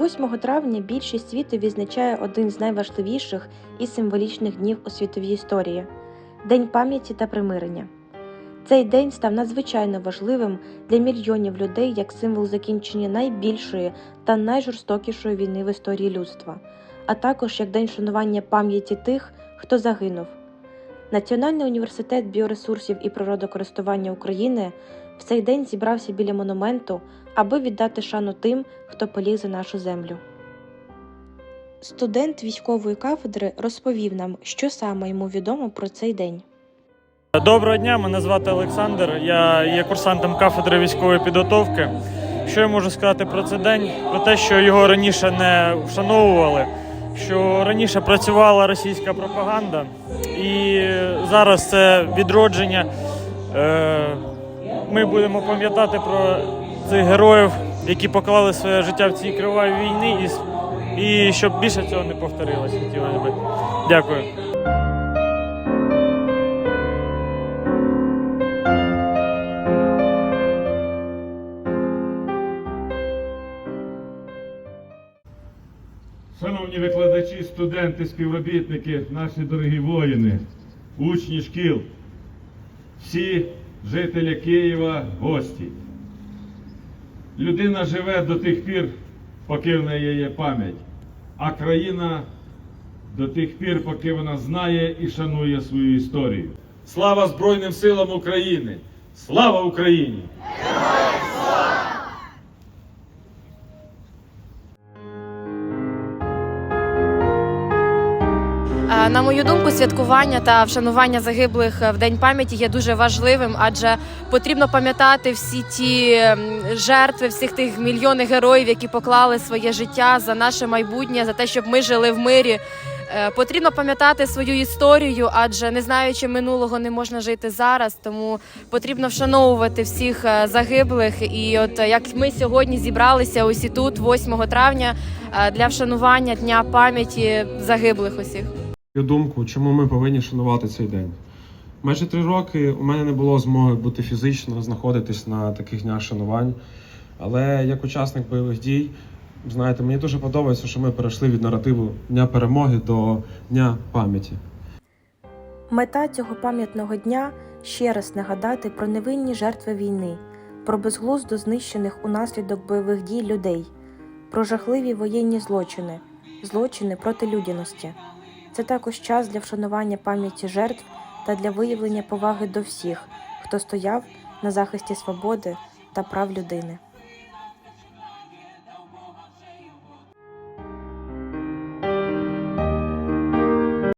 8 травня більшість світу відзначає один з найважливіших і символічних днів у світовій історії День пам'яті та примирення. Цей день став надзвичайно важливим для мільйонів людей як символ закінчення найбільшої та найжорстокішої війни в історії людства, а також як день шанування пам'яті тих, хто загинув. Національний університет біоресурсів і природокористування України в цей день зібрався біля монументу, аби віддати шану тим, хто поліг за нашу землю. Студент військової кафедри розповів нам, що саме йому відомо про цей день. Доброго дня, мене звати Олександр. Я є курсантом кафедри військової підготовки. Що я можу сказати про цей день? Про те, що його раніше не вшановували, що раніше працювала російська пропаганда, і зараз це відродження. Е, Ми будемо пам'ятати про цих героїв, які поклали своє життя в цій кривавій війні, і, і щоб більше цього не повторилося. Хотілося би. Дякую. Шановні викладачі, студенти, співробітники, наші дорогі воїни, учні шкіл, всі жителі Києва, гості. Людина живе до тих пір, поки в неї є пам'ять, а країна до тих пір, поки вона знає і шанує свою історію. Слава Збройним силам України! Слава Україні! На мою думку, святкування та вшанування загиблих в день пам'яті є дуже важливим, адже потрібно пам'ятати всі ті жертви, всіх тих мільйони героїв, які поклали своє життя за наше майбутнє, за те, щоб ми жили в мирі. Е, Потрібно пам'ятати свою історію, адже не знаючи минулого, не можна жити зараз. Тому потрібно вшановувати всіх е, загиблих. І от е, як ми сьогодні зібралися усі тут, 8 травня, е, для вшанування дня пам'яті загиблих усіх. Думку, чому ми повинні шанувати цей день. Майже три роки у мене не було змоги бути фізично, знаходитись на таких днях шанувань. Але як учасник бойових дій, знаєте, мені дуже подобається, що ми перейшли від наративу Дня перемоги до Дня пам'яті. Мета цього пам'ятного дня ще раз нагадати про невинні жертви війни, про безглуздо знищених унаслідок бойових дій людей, про жахливі воєнні злочини, злочини проти людяності. Це також час для вшанування пам'яті жертв та для виявлення поваги до всіх, хто стояв на захисті свободи та прав людини.